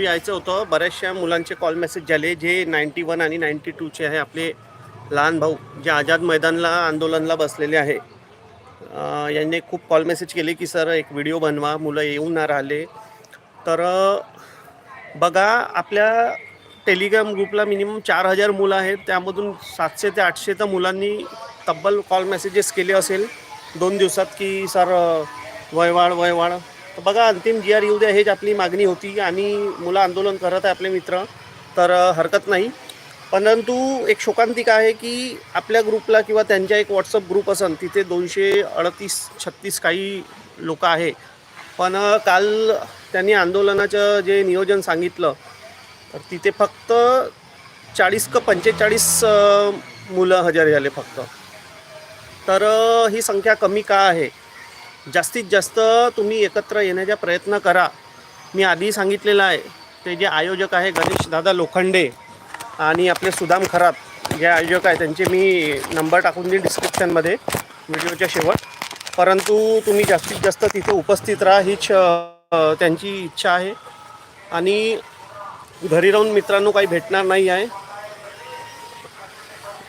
यायचं होतं. बऱ्याचशा मुलांचे कॉल मेसेज झाले. जे नाईन्टी वन आणि नाईन्टी टूचे आहे आपले लहान भाऊ जे आझाद मैदानला आंदोलनला बसलेले आहे. यांनी खूप कॉल मेसेज केले की सर एक व्हिडिओ बनवा. मुलं येऊन ना राहिले. तर बघा आपल्या टेलिग्राम ग्रुपला मिनिमम चार हजार मुलं आहेत. त्यामधून सातशे ते आठशे तर मुलांनी तब्बल कॉल मेसेजेस केले असेल. दोन दिवसात की सर अं, वयवाढ वयवाढ. तर बघा अंतिम जी आर येऊ द्या हेच आपली मागणी होती. आणि मुलं आंदोलन करत आहे आपले मित्र तर हरकत नाही. परंतु एक शोकांतिका आहे की आपल्या ग्रुपला किंवा त्यांच्या एक व्हॉट्सअप ग्रुप असन तिथे दोनशे अडतीस छत्तीस काही लोक आहे. पण काल त्यांनी आंदोलनाचं जे नियोजन सांगितलं तर तिथे फक्त चाळीस क पंचेचाळीस मुलं हजर झाले फक्त. तर ही संख्या कमी का आहे? जास्तीत जास्त तुम्ही एकत्र येण्याचा प्रयत्न करा. मी आधी सांगितलेलं आहे ते जे आयोजक आहे गणेश दादा लोखंडे आणि आपले सुदाम खरात जे आयोजक आहे त्यांचे मी नंबर टाकून देईन डिस्क्रिप्शनमध्ये व्हिडिओच्या शेवट. परंतु तुम्ही जास्तीत जास्त तिथे उपस्थित राहा हीच त्यांची इच्छा आहे. आणि घरी राहून मित्रांनो काही भेटणार नाही आहे.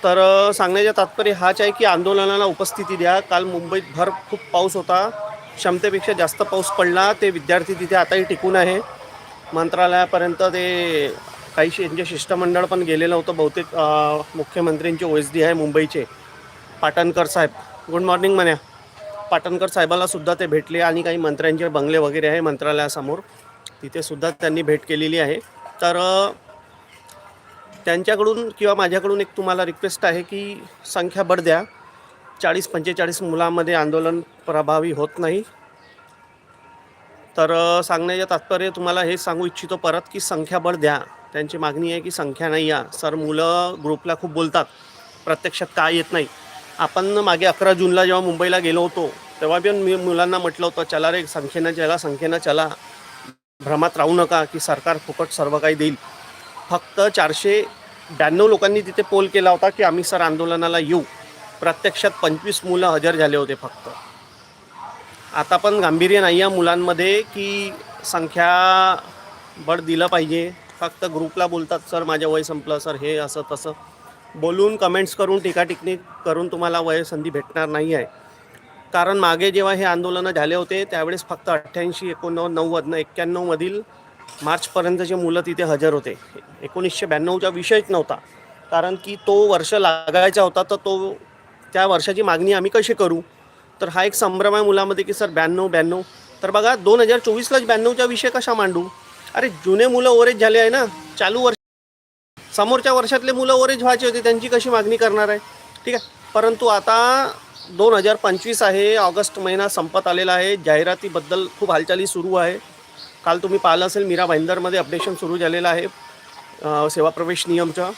तर सांगण्याचे तात्पर्य हाच आहे की आंदोलनाला उपस्थिती द्या. काल मुंबईत भर खूप पाऊस होता. क्षमतेपेक्षा जास्त पाऊस पडला. ते विद्यार्थी तिथे आताही टिकून आहे. मंत्रालयापर्यंत ते काही शि- त्यांचे शिष्टमंडळ पण गेलेलं होतं. बहुतेक मुख्यमंत्र्यांचे ओ एस डी आहे मुंबईचे. पाटणकर साहेब. गुड मॉर्निंग म्हण्या. पाटणकर साहेबाला सुद्धा ते भेटले आणि काही मंत्र्यांचे बंगले वगैरे आहे मंत्रालयासमोर. तिथेसुद्धा त्यांनी भेट केलेली आहे. तर त्यांच्याकडून किंवा माझ्याकडून एक तुम्हाला रिक्वेस्ट आहे की संख्या बढ द्या. चाळीस पंचेचाळीस मुलांमध्ये आंदोलन प्रभावी होत नाही. तर सांगण्याचे तात्पर्य तुम्हाला हे सांगू इच्छितो परत की संख्याबळ द्या. त्यांची मागणी आहे की संख्या नाही या. सर मुलं ग्रुपला खूप बोलतात. प्रत्यक्षात काय येत नाही. आपण मागे अकरा जूनला जेव्हा मुंबईला गेलो होतो तेव्हा पण मी मुलांना म्हटलं होतं चला रे संख्येनं चला संख्येनं चला. भ्रमात राहू नका की सरकार फुकट सर्व काही देईल. फक्त चारशे ब्याण्णव लोकांनी तिथे पोल केला होता की आम्ही सर आंदोलनाला येऊ. प्रत्यक्षात पंचवीस मुलं हजर झाले होते फक्त. आता पण गांभीर्य नाही आहे मुलांमध्ये की संख्या बळ दिलं पाहिजे. फक्त ग्रुपला बोलतात सर माझं वय संपलं सर हे असं तसं. बोलून कमेंट्स करून टिकाटिकणी करून तुम्हाला वय संधी भेटणार नाही आहे. कारण मागे जेव्हा हे आंदोलनं झाले होते त्यावेळेस फक्त अठ्ठ्याऐंशी एकोणनव्वद नव्वदनं एक्क्याण्णवमधील मार्चपर्यंतचे मुलं तिथे हजर होते. एकोणीसशे ब्याण्णवचा विषयच नव्हता. कारण की तो वर्ष लागायचा होता तर तो त्या वर्षाची मागणी आम्ही कशी करू? तर हा एक संभ्रम आहे मुलामध्ये की सर ब्याण्णव ब्याण्णव. तर बघा दोन हजार चोवीसलाच ब्याण्णवचा विषय कसा मांडू? अरे जुने मुलं ओरेज झाले आहे ना. चालू वर्ष समोरच्या वर्षातले मुलं ओरेज व्हायचे होते. त्यांची कशी मागणी करणार आहे? ठीक आहे. परंतु आता दोन हजार पंचवीस आहे ऑगस्ट महिना संपत आलेला आहे. जाहिरातीबद्दल खूप हालचाली सुरू आहे. काल तुम्ही पाहिलं असेल मीरा भाईंदरमध्ये अपडेशन सुरू झालेलं आहे सेवा प्रवेश नियमचं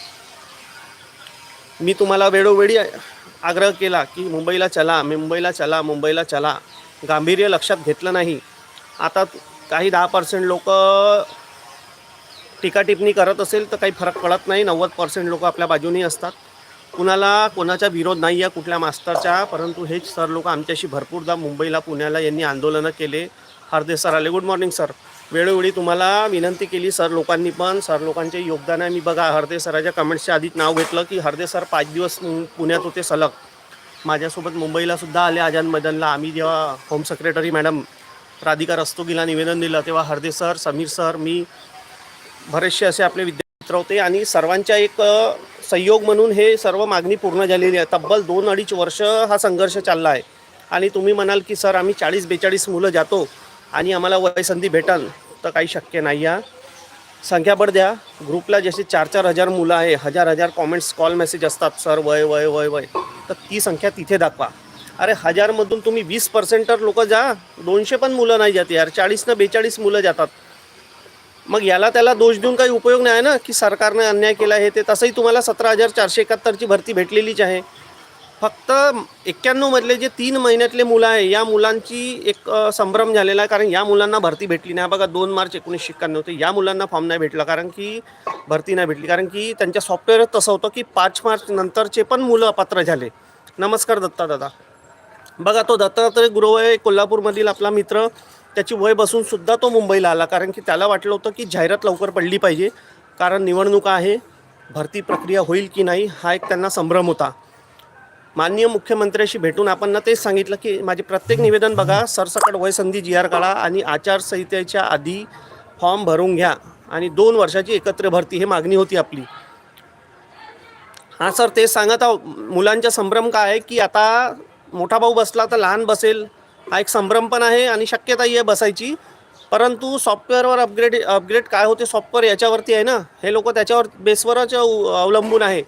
मी तुम्हाला वेळोवेळी आग्रह केला की मुंबईला चला मुंबईला चला मुंबईला चला. गांभीर्य लक्षात घेतलं नाही. आता काही दहा पर्सेंट लोक टीकाटिपणी करत असेल तर काही फरक पडत नाही. नव्वद पर्सेंट लोक आपल्या बाजूनी असतात. कुणाला कोणाचा विरोध नाही आहे कुठल्या मास्तरचा परंतु हेच सर लोक आमच्याशी भरपूरदा मुंबईला पुण्याला यांनी आंदोलनं केले. हरदे सर आले. गुड मॉर्निंग सर वेळोवेळी तुम्हाला विनंती केली सर लोकांनी पण. सर लोकांचे योगदान आहे. मी बघा हरदे सराच्या कमेंट्सच्या आधीच नाव घेतलं की हरदे सर पाच दिवस पुण्यात होते सलग. माझ्यासोबत मुंबईला सुद्धा आले आझाद मैदानला. आम्ही जेव्हा होम सेक्रेटरी मॅडम राधिका रस्तोगीला निवेदन दिलं तेव्हा हरदे सर समीर सर मी बरेचसे असे आपले विद्यार्थी होते. आणि सर्वांच्या एक संयोग म्हणून हे सर्व मागणी पूर्ण झालेली आहे. तब्बल दोन अडीच वर्ष हा संघर्ष चालला आहे. आणि तुम्ही म्हणाल की सर आम्ही चाळीस बेचाळीस मुलं जातो. आणि आम्हाला वयसंधी भेटल तर काही शक्य नाही आहे संख्याबळ द्या. ग्रुपला जसे चार चार हजार मुलं आहे हजार हजार कॉमेंट्स कॉल मेसेज असतात. सर वय वय वय वय. तर ती संख्या तिथे दाखवा. अरे हजारमधून तुम्ही वीस पर्सेंट तर लोकं जा. दोनशे पण मुलं नाही जाते यार. चाळीसनं बेचाळीस मुलं जातात. मग याला त्याला दोष देऊन काही उपयोग नाही आहे ना की सरकारने अन्याय केला हे ते. तसंही तुम्हाला सतरा हजार चारशे एकाहत्तरची भरती भेटलेलीच आहे. फक्त एक्क्याण्णवमधले जे तीन महिन्यातले मुलं आहे या मुलांची एक संभ्रम झालेला आहे. कारण या मुलांना भरती भेटली नाही. बघा दोन मार्च एकोणीसशे एक्क्याण्णव ते या मुलांना फॉर्म नाही भेटला. कारण की भरती नाही भेटली. कारण की त्यांच्या सॉफ्टवेअरच तसं होतं की पाच मार्च नंतरचे पण मुलं अपात्र झाले. नमस्कार दत्ता दादा. बघा तो दत्तात्रय गुरुवय कोल्हापूरमधील आपला मित्र त्याची वय बसून सुद्धा तो मुंबईला आला. कारण की त्याला वाटलं होतं की जाहिरात लवकर पडली पाहिजे. कारण निवडणुका आहे. भरती प्रक्रिया होईल की नाही हा एक त्यांना संभ्रम होता. माननीय मुख्यमंत्र्याशी भेटून आपण ना तेच सांगितलं की माझे प्रत्येक निवेदन बघा सरसकट वयसंधी जी आर काढा आणि आचारसंहितेच्या आधी फॉर्म भरून घ्या आणि दोन वर्षाची एकत्र भरती हे मागणी होती आपली. हां सर तेच सांगत आहो मुलांचा संभ्रम काय आहे की आता मोठा भाऊ बसला तर लहान बसेल. हा एक संभ्रम पण आहे आणि शक्यताही आहे बसायची. परंतु सॉफ्टवेअरवर अपग्रेड अपग्रेड काय होते सॉफ्टवेअर याच्यावरती आहे ना? हे लोक त्याच्यावर बेसवरच अव- अवलंबून आहे.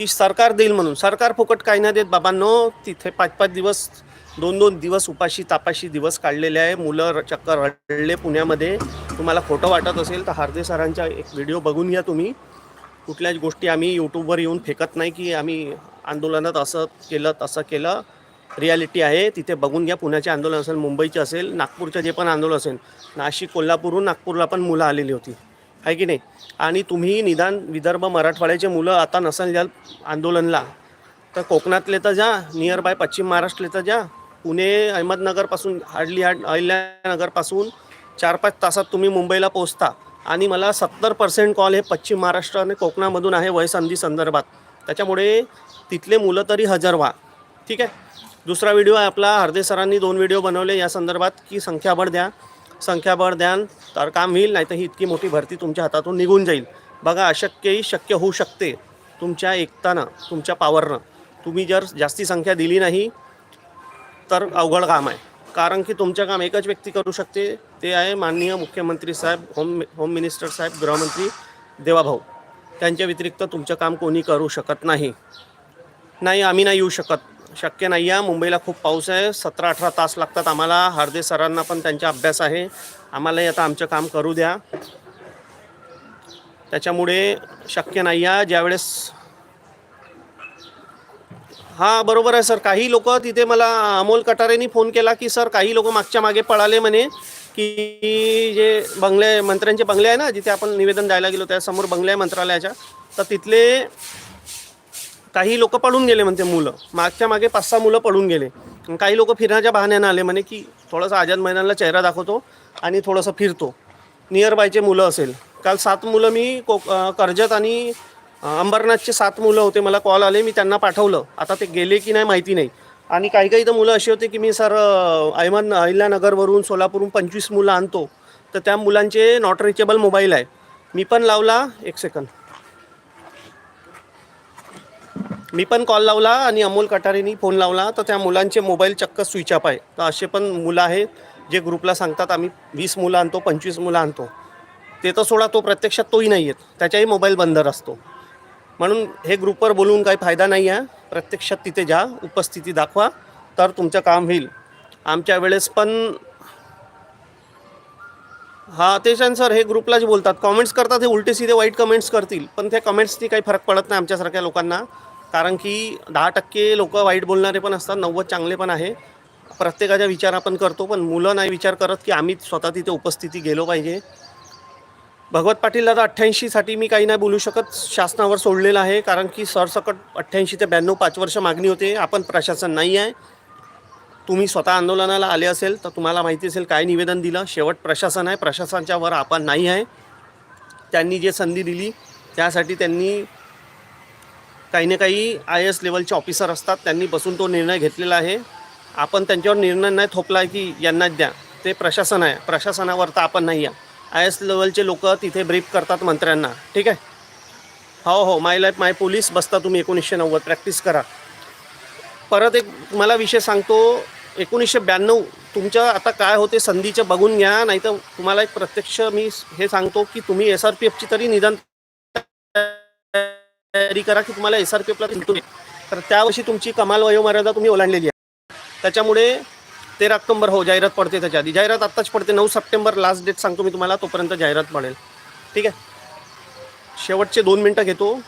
की सरकार देईल म्हणून. सरकार फुकट काही नाही देत. बाबांनो तिथे पाच पाच दिवस दोन दोन दिवस उपाशी तापाशी दिवस काढलेले आहे. मुलं र- चक्कर रडले पुण्यामध्ये. तुम्हाला खोटं वाटत असेल तर हार्दे सरांचा एक व्हिडिओ बघून घ्या तुम्ही. कुठल्याच गोष्टी आम्ही यूट्यूबवर येऊन फेकत नाही की आम्ही आंदोलनात असं केलं तसं केलं. रियालिटी आहे. तिथे बघून घ्या. पुण्याचे आंदोलन असेल मुंबईचे असेल नागपूरचं जे पण आंदोलन असेल. नाशिक कोल्हापूरहून नागपूरला पण मुलं आलेली होती. आहे की नाही? आणि तुम्ही निदान विदर्भ मराठवाड्याचे मुलं आता नसेल द्याल आंदोलनला तर कोकणातले तर जा नियर बाय पश्चिम महाराष्ट्रले तर जा पुणे अहमदनगरपासून हार्डली हार्ड अहिल्यानगरपासून चार पाच तासात तुम्ही मुंबईला पोहोचता. आणि मला सत्तर पर्सेंट कॉल हे पश्चिम महाराष्ट्र आणि कोकणामधून आहे वयसंधी संदर्भात. त्याच्यामुळे तिथले मुलं तरी हजर व्हा. ठीक आहे? दुसरा व्हिडिओ आहे आपला हरदे सरांनी दोन व्हिडिओ बनवले या संदर्भात. की संख्याबळ द्या. संख्याबळ द्यान तर काम होईल नाही तर ही इतकी मोठी भरती तुमच्या हातातून निघून जाईल. बघा अशक्यही शक्य होऊ शकते तुमच्या एकतानं तुमच्या पावरनं तुम्ही जर जास्ती संख्या दिली नाही तर अवघड काम आहे. कारण की तुमचं काम एकच व्यक्ती करू शकते ते आहे माननीय मुख्यमंत्री साहेब होम होम मिनिस्टर साहेब गृहमंत्री देवाभाऊ. त्यांच्या व्यतिरिक्त तुमचं काम कोणी करू शकत नाही. नाही आम्ही नाही येऊ शकत. शक्य नाही आहे. मुंबईला खूप पाऊस आहे. सतरा अठरा तास लागतात आम्हाला. हार्दे सरांना पण त्यांचा अभ्यास आहे. आम्हालाही आता आमचं काम करू द्या. त्याच्यामुळे शक्य नाही आहे. ज्यावेळेस हां बरोबर आहे सर. काही लोक तिथे मला अमोल कटारेनी फोन केला की सर काही लोक मागच्या मागे पळाले म्हणे की जे बंगले मंत्र्यांचे बंगले आहे ना जिथे आपण निवेदन द्यायला गेलो त्यासमोर बंगले आहे मंत्रालयाच्या. तर तिथले काही लोक पळून गेले म्हणते मुलं. मागच्या मागे पाच सहा मुलं पळून गेले. काही लोक फिरण्याच्या बहाण्यानं आले. म्हणे की थोडंसं आझाद मैदानाला चेहरा दाखवतो आणि थोडंसं फिरतो. नियर बायचे मुलं असेल. काल सात मुलं मी कोक कर्जत आणि अंबरनाथचे सात मुलं होते. मला कॉल आले. मी त्यांना पाठवलं. आता ते गेले की नाही माहिती नाही. आणि काही काही तर मुलं अशी होते की मी सर अहमद अहिल्यानगरवरून सोलापूरहून पंचवीस मुलं आणतो. तर त्या मुलांचे नॉट रिचेबल मोबाईल आहे. मी पण लावला. एक सेकंद मी पण कॉल लावला आणि अमोल कटारेनी फोन लावला. तर त्या मुलांचे मोबाईल चक्क स्विच ऑफ आहे. तर असे पण मुलं आहेत जे ग्रुपला सांगतात आम्ही वीस मुलं आणतो पंचवीस मुलं आणतो. ते तर सोडा तो प्रत्यक्षात तोही नाही येत. त्याच्याही मोबाईल बंद असतो. म्हणून हे ग्रुपवर बोलून काही फायदा नाही आहे. प्रत्यक्षात तिथे जा उपस्थिती दाखवा तर तुमचं काम होईल. आमच्या वेळेस पण हा तेच सर हे ग्रुपलाच बोलतात. कमेंट्स करतात हे उलटे सीधे वाईट कमेंट्स करतील. पण त्या कमेंट्सनी काही फरक पडत नाही आमच्यासारख्या लोकांना. कारण की दहा टक्के लोक वाईट बोलणारे पण असतात नव्वद चांगले पण आहे. प्रत्येकाचा विचार आपण करतो पण मुलं नाही विचार करत की आम्ही स्वतः तिथे उपस्थिती गेलो पाहिजे. भगवत पाटील तर अठ्ठ्याऐंशीसाठी मी काही नाही बोलू शकत शासनावर सोडलेलं आहे कारण की सरसकट अठ्ठ्याऐंशी ते ब्याण्णव पाच वर्ष मागणी होते आपण प्रशासन नाही आहे. तुम्ही स्वतः आंदोलनाला आले असेल तर तुम्हाला माहिती असेल काय निवेदन दिलं शेवट प्रशासन आहे प्रशासनाच्या वर आपण नाही आहे. त्यांनी जे संधी दिली त्यासाठी त्यांनी काही ना काही आय एस लेवलचे ऑफिसर असतात त्यांनी बसून तो निर्णय घेतलेला आहे. आपण त्यांच्यावर निर्णय नाही थोपला आहे की यांनाच द्या. ते प्रशासन आहे. प्रशासनावर तर आपण नाही आहे. आय एस लेवलचे लोक तिथे ब्रीफ करतात मंत्र्यांना. ठीक आहे? हो हो. माय लाईफ माय पोलीस बसता तुम्ही एकोणीसशे नव्वद. प्रॅक्टिस करा. परत एक मला विषय सांगतो. एकोणीसशे ब्याण्णव तुमच्या आता काय होते संधीचं बघून घ्या. नाही तर तुम्हाला एक प्रत्यक्ष मी हे सांगतो की तुम्ही एस आर पी एफची तरी निदान तयारी करा की तुम्हाला एस आर पी एफला तर त्यावर्षी तुमची कमाल वयोमर्यादा तुम्ही ओलांडलेली आहे. त्याच्यामुळे तेरा ऑक्टोबर हो जाहिरात पडते त्याच्या आधी. जाहिरात आत्ताच पडते. नऊ सप्टेंबर लास्ट डेट सांगतो मी तुम्हाला तोपर्यंत जाहिरात पडेल. ठीक आहे? शेवटचे दोन मिनटं घेतो.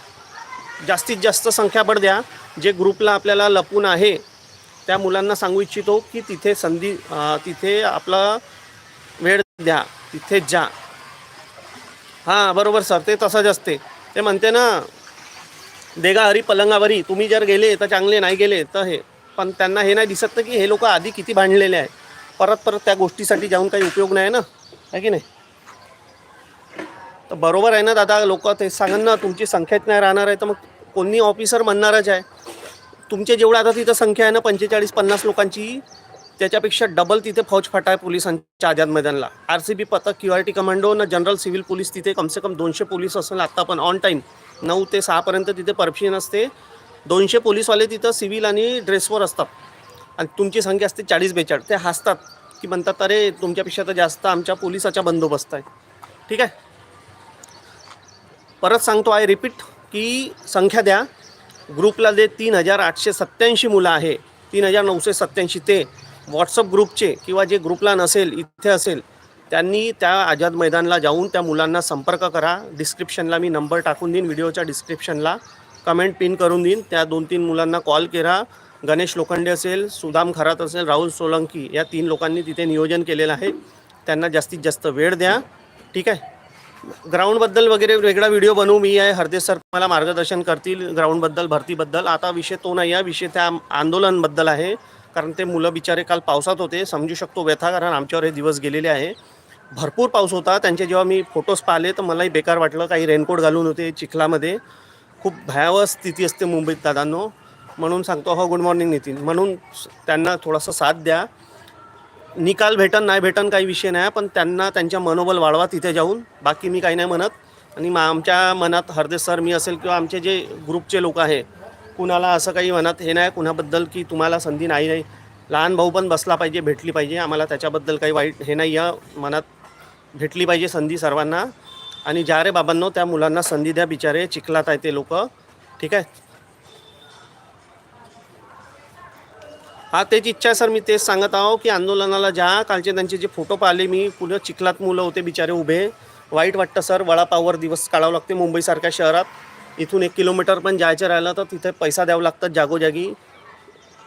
जास्तीत जास्त संख्याबळ द्या. जे ग्रुपला आपल्याला लपून आहे त्या मुलांना सांगू इच्छितो की तिथे संधी तिथे आपला वेळ द्या. तिथे जा. हां बरोबर सर. ते तसंच असते. ते म्हणते ना देगा हरी पलंगावरी. तुम्ही जर गेले तर चांगले नाही गेले तर हे. पण त्यांना हे नाही दिसत ना की हे लोक आधी किती भांडलेले आहे. परत परत त्या गोष्टीसाठी जाऊन काही उपयोग नाही ना? आहे की नाही? तर बरोबर आहे ना दादा लोक ते सांगन ना तुमची संख्याच नाही राहणार आहे तर मग कोणी ऑफिसर म्हणणारच आहे. तुमचे जेवढं आता तिथं संख्या आहे ना पंचेचाळीस पन्नास लोकांची त्याच्यापेक्षा डबल तिथे फौजफाटा आहे पोलिसांच्या आझाद मैदानला. आर सी बी पथक क्यू आर टी कमांडो ना जनरल सिव्हिल पोलीस तिथे कमसे कम दोनशे पोलीस असेल. आत्ता पण ऑन टाईम नऊ ते सहापर्यंत तिथे परमिशन असते. दोनशे पोलीसवाले तिथं सिव्हिल आणि ड्रेसवर असतात. आणि तुमची संख्या असते चाळीस बेचाळीस. ते हसतात की म्हणतात अरे तुमच्यापेक्षा तर जास्त आमच्या पोलिसाचा बंदोबस्त आहे. ठीक आहे? परत सांगतो आय रिपीट की संख्या द्या. ग्रुपला जे तीन हजार आठशे सत्त्याऐंशी मुलं आहे. तीन हजार नऊशे सत्त्याऐंशी ते व्हॉट्सअप ग्रुपचे किंवा जे ग्रुपला नसेल इथे असेल त्यांनी त्या आझाद मैदानला जाऊन त्या मुलांना संपर्क करा. डिस्क्रिप्शनला मी नंबर टाकून देईन व्हिडिओच्या डिस्क्रिप्शनला. कमेंट पिन करून देईन. त्या दोन तीन मुलांना कॉल करा गणेश लोखंडे असेल सुदाम खरात असेल राहुल सोलंकी या तीन लोकांनी तिथे नियोजन केलेलं आहे. त्यांना जास्तीत जास्त वेळ द्या. ठीक आहे? ग्राउंडबद्दल वगैरे वेगळा व्हिडिओ बनवू मी आहे. हरदेश सर मला मार्गदर्शन करतील. ग्राउंडबद्दल भरतीबद्दल. आता विषय तो नाही आहे. विषय त्या आंदोलनबद्दल आहे. कारण ते मुलं बिचारे काल पावसात होते समजू शकतो व्यथा कारण आमच्यावर हे दिवस गेलेले आहे. भरपूर पाऊस होता त्यांचे जेव्हा मी फोटोज पाहिले तर मलाही बेकार वाटलं काही रेनकोट घालून होते चिखलामध्ये. खूप भयावह स्थिती असते मुंबईत दादांनो. म्हणून सांगतो हो गुड मॉर्निंग नितीन. म्हणून त्यांना थोडासा साथ द्या. निकाल भेटन नाही भेटन काही विषय नाही पण त्यांना त्यांच्या मनोबल वाढवा तिथे जाऊन. बाकी मी काही नाही म्हणत. आणि मा आमच्या मनात हरदेश सर मी असेल किंवा आमचे जे ग्रुपचे लोक आहे कुणाला असं काही मनात हे नाही कुणाबद्दल की तुम्हाला संधी नाही नाही लहान भाऊ पण बसला पाहिजे भेटली पाहिजे. आम्हाला त्याच्याबद्दल काही वाईट हे नाही या मनात भेटली पाहिजे संधी सर्वांना. आणि ज्या रे बाबांनो त्या मुलांना संधी द्या बिचारे चिखलात आहे ते लोक. ठीक आहे? हा तेच इच्छा आहे सर. मी तेच सांगत आहो की आंदोलनाला ज्या कालचे त्यांचे जे फोटो पाहिले मी पुढे चिखलात मुलं होते बिचारे उभे. वाईट वाटतं सर. वडापाववर दिवस काढावं लागते मुंबईसारख्या शहरात. इथून एक किलोमीटर पण जायचं राहिलं तर तिथे पैसा द्यावं लागतात जागोजागी.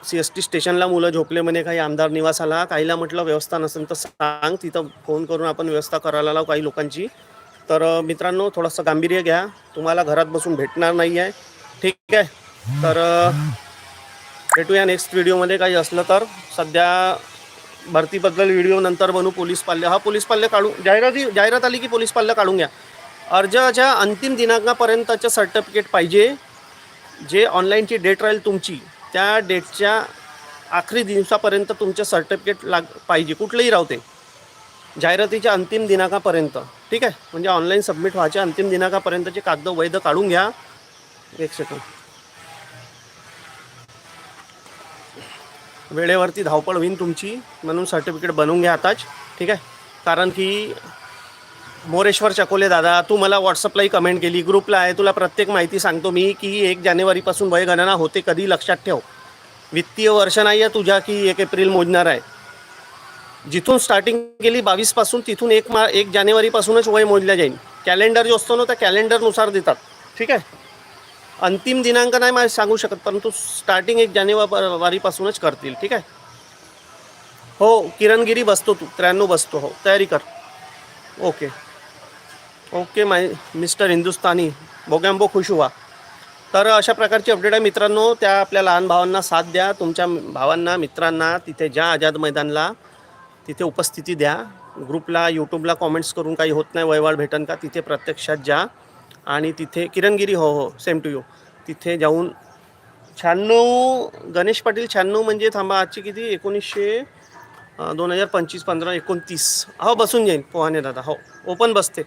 सी एस टी स्टेशनला मुलं झोपले म्हणे काही आमदार निवासाला काहीला म्हटलं व्यवस्था नसेल तर सांग. तिथं फोन करून आपण व्यवस्था करायला लावू काही लोकांची. तर मित्रांनो थोडंसं गांभीर्य घ्या. तुम्हाला घरात बसून भेटणार नाही आहे ठीक आहे? तर भेटूया नेक्स्ट व्हिडिओमध्ये काही असलं तर सध्या भरतीबद्दल व्हिडिओ नंतर बनू. पोलीस पाल्य हा पोलीस पाल्य काढू. जाहिराती जाहिरात आली की पोलीस पाल्य काढून घ्या. अर्जाच्या अंतिम दिनांकापर्यंतचं सर्टिफिकेट पाहिजे. जे ऑनलाईनची डेट राहील तुमची त्या डेटच्या आखरी दिवसापर्यंत तुमचं सर्टिफिकेट लाग पाहिजे. कुठलंही राहते जाहिरातीच्या अंतिम दिनांकापर्यंत. ठीक आहे? म्हणजे ऑनलाईन सबमिट व्हायच्या अंतिम दिनांकापर्यंतचे कागद वैध काढून घ्या. एक सेकंड वेळेवरती धावपळ होईल तुमची म्हणून सर्टिफिकेट बनवून घ्या आताच. ठीक आहे? कारण की मोरेश्वर चकोले दादा तू मला व्हॉट्सअपलाही कमेंट केली. ग्रुपला आहे तुला प्रत्येक माहिती सांगतो मी की एक जानेवारीपासून वयगणना होते कधी लक्षात ठेव. वित्तीय वर्ष नाही आहे तुझ्या की एक एप्रिल मोजणार आहे. जिथून स्टार्टिंग केली बावीसपासून तिथून एक मा एक जानेवारीपासूनच वय मोजल्या जाईल. कॅलेंडर जो असतो ना त्या कॅलेंडरनुसार देतात. ठीक आहे? अंतिम दिनांक नाही मला सांगू शकत परंतु स्टार्टिंग एक जानेवारीपासूनच करतील. ठीक आहे? हो किरणगिरी बसतो तू. त्र्याण्णव बसतो. हो तयारी कर. ओके ओके माय मिस्टर हिंदुस्तानी बोगॅम्बो खुश हुआ. तर अशा प्रकारची अपडेट आहे मित्रांनो. त्या आपल्या लहान भावांना साथ द्या. तुमच्या भावांना मित्रांना तिथे ज्या आझाद मैदानला तिथे उपस्थिती द्या. ग्रुपला यूट्यूबला कॉमेंट्स करून काही होत नाही वयवाळ भेटन का? तिथे प्रत्यक्षात जा. आणि तिथे किरणगिरी हो हो सेम टू यू तिथे जाऊन शहाण्णव गणेश पाटील शहाण्णव म्हणजे थांबा आजची किती? एकोणीसशे दोन हजार पंचवीस पंधरा एकोणतीस. हो बसून जाईन पोहाने दादा हो. ओपन बसते.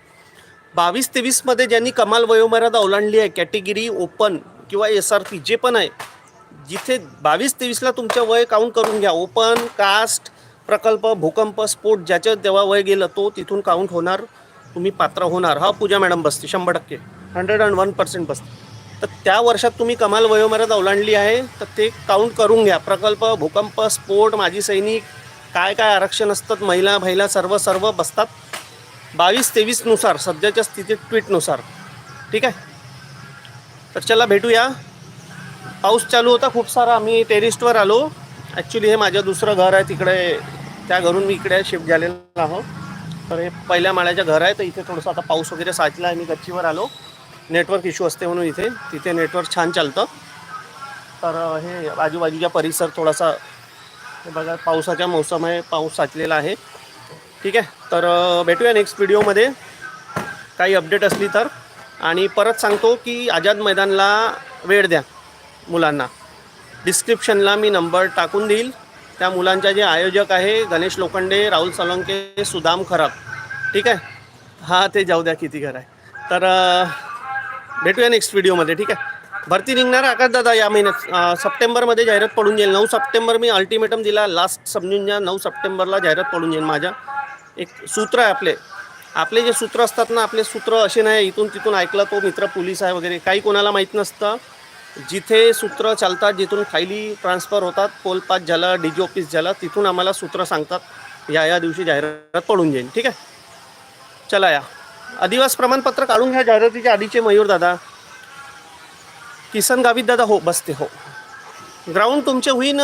बावीस तेवीसमध्ये ज्यांनी कमाल वयोमर्यादा ओलांडली आहे कॅटेगरी ओपन किंवा एस आर पी जे पण आहे जिथे बावीस तेवीसला तुमचं वय काउंट करून घ्या. ओपन कास्ट प्रकल्प भूकंप स्फोट ज्याच्या तेव्हा वय गेलं तो तिथून काउंट होणार तुम्ही पात्र होणार. हा पूजा मॅडम बसते शंभर टक्के. हंड्रेड अँड वन पर्सेंट बसते. तर त्या वर्षात तुम्ही कमाल वयोमर्यादा ओलांडली आहे तर ते काउंट करून घ्या. प्रकल्प भूकंप स्फोट माजी सैनिक काय काय आरक्षण असतात महिला महिला सर्व सर्व बसतात. बावीस तेवीसनुसार सध्याच्या स्थितीत ट्विटनुसार ठीक आहे? तर चला भेटूया. पाऊस चालू होता खूप सारा. आम्ही टेरिस्टवर आलो. ॲक्च्युली हे माझं दुसरं घर आहे तिकडे त्या घरून मी इकडे शिफ्ट झालेलो आहो. तर हे पहिल्या माळ्याचं घर आहे तर इथे थोडंसं आता पाऊस वगैरे साचला आहे मी गच्चीवर आलो. नेटवर्क इश्यू असते म्हणून इथे. तिथे नेटवर्क छान चालतं. तर हे आजूबाजूचा परिसर थोडासा हे बघा पावसाच्या मौसम आहे पाऊस साचलेला आहे. ठीक आहे. तर भेटूया नेक्स्ट व्हिडिओमध्ये काही अपडेट असली तर. आणि परत सांगतो की आझाद मैदानला वेळ द्या मुलांना. डिस्क्रिप्शनला मी नंबर टाकून देईल. त्या मुलांच्या जे आयोजक आहे गणेश लोखंडे राहुल सोलंके सुदाम खराब. ठीक आहे? हां ते जाऊ द्या किती घर आहे. तर भेटूया नेक्स्ट व्हिडिओमध्ये ठीक आहे? भरती निघणार आकाश दादा या महिन्यात. सप्टेंबरमध्ये जाहिरात पडून जाईल. नऊ सप्टेंबर मी अल्टिमेटम दिला. लास्ट समजून घ्या नऊ सप्टेंबरला जाहिरात पडून जाईल माझ्या. एक सूत्र आहे आपले. आपले जे सूत्र असतात ना आपले सूत्र असे नाही इथून तिथून ऐकलं तो मित्र पोलीस आहे वगैरे काही कोणाला माहीत नसतं. जिथे सूत्र चालतात जिथून फायली ट्रान्सफर होतात पोल पास झालं डी जी ऑफिस झालं तिथून आम्हाला सूत्र सांगतात. या या दिवशी जाहिरात पडून जाईल ठीक आहे? चला या. अधिवास प्रमाणपत्र काढून घ्या जाहिरातीच्या आधीचे मयूर दादा. किसन गावित दादा हो बसते हो. ग्राउंड तुमचे होईन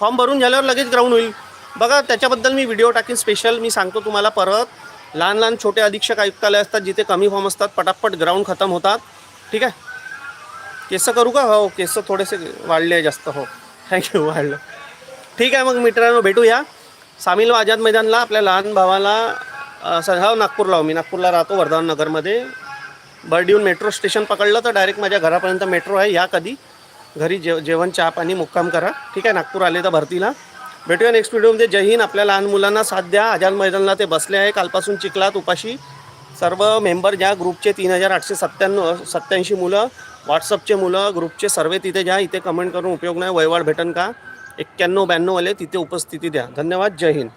फॉर्म भरून झाल्यावर लगेच ग्राउंड होईल. बघा त्याच्याबद्दल मी व्हिडिओ टाकीन स्पेशल मी सांगतो तुम्हाला परत. लहान लहान छोटे अधीक्षक आयुक्तालय असतात जिथे कमी फॉर्म असतात पटापट ग्राउंड खतम होतात. ठीक आहे? केस करू का? हो केस थोडेसे वाढले आहे जास्त. हो. थँक्यू वाढलं. ठीक आहे मग मित्रांनो भेटूया. सामील आझाद मैदानला आपल्या लहान भावाला अ, हो नागपूरला हो. मी नागपूरला राहतो वर्धमान नगरमध्ये. बर्डीहून मेट्रो स्टेशन पकडलं तर डायरेक्ट माझ्या घरापर्यंत मेट्रो आहे. या कधी? घरी जेव जेवण चहा पाणी मुक्काम करा. ठीक आहे नागपूर आले तर भरतीला. भेटूया नेक्स्ट व्हिडिओमध्ये जय हिंद. आपल्या लहान मुलांना साथ द्या. आझाद मैदानला ते बसले आहे. कालपासून चिखलात उपाशी सर्व मेंबर ज्या ग्रुपचे तीन हजार आठशे सत्त्याण्णव सत्त्याऐंशी मुलं व्हॉट्सअपचे मुलं ग्रुपचे सर्व तिथे ज्या इथे कमेंट करून उपयोग नाही. वयवाड भेटन का? एक्क्याण्णव ब्याण्णववाले तिथे उपस्थिती द्या. धन्यवाद. जय हिंद.